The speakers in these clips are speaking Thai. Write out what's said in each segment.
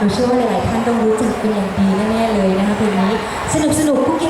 เราเชื่อว่าหลายๆท่านต้องรู้จักเป็นอย่างดีแน่ๆเลยนะคะเพลงนี้สนุกสนุกกุ๊กกิ๊ก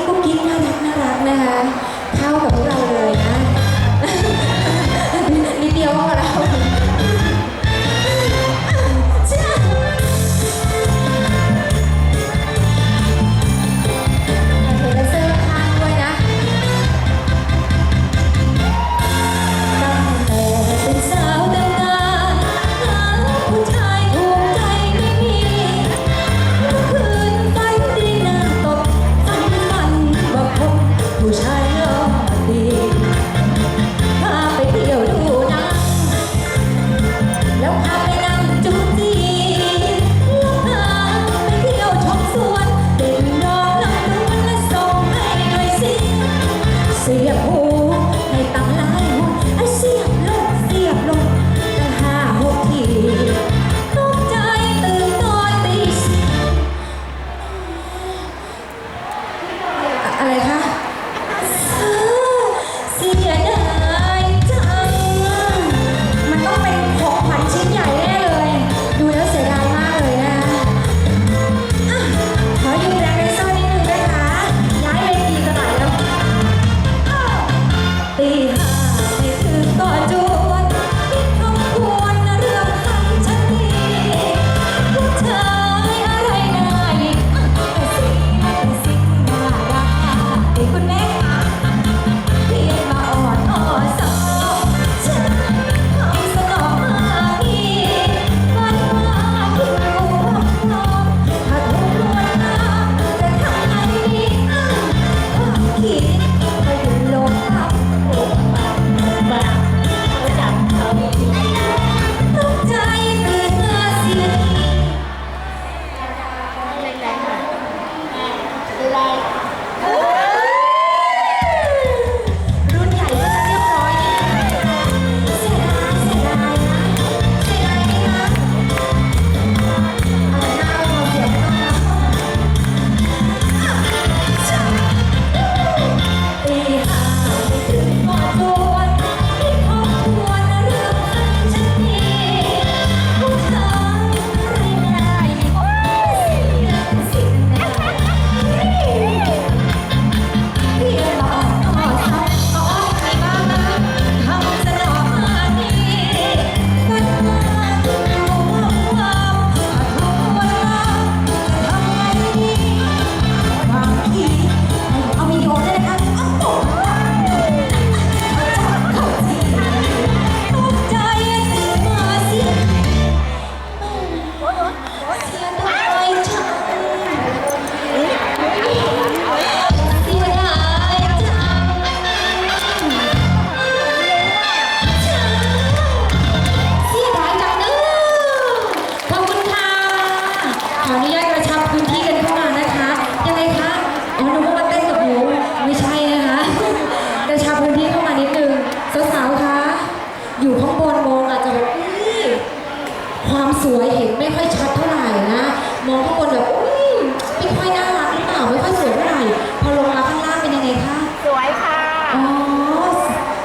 ความสวยเห็นไม่ค่อยชัดเท่าไหร่นะ มองข้างบนแบบอืมไม่ค่อยน่ารักหรือเปล่าไม่ค่อยสวยเท่าไหร่ พอลงมาข้างล่างเป็นยังไงคะสวยค่ะ อ๋อ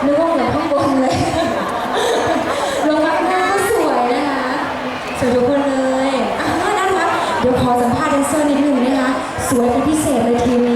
นึกว่าเหมือนข้างบนเลย ลงมาข้างล่างก็สวยนะคะสวยทุกคนเลยอะน่ารักเดี๋ยวขอสัมภาษณ์แดนเซอร์นิดนึงนะคะ สวยเป็นพิเศษเลยทีนี้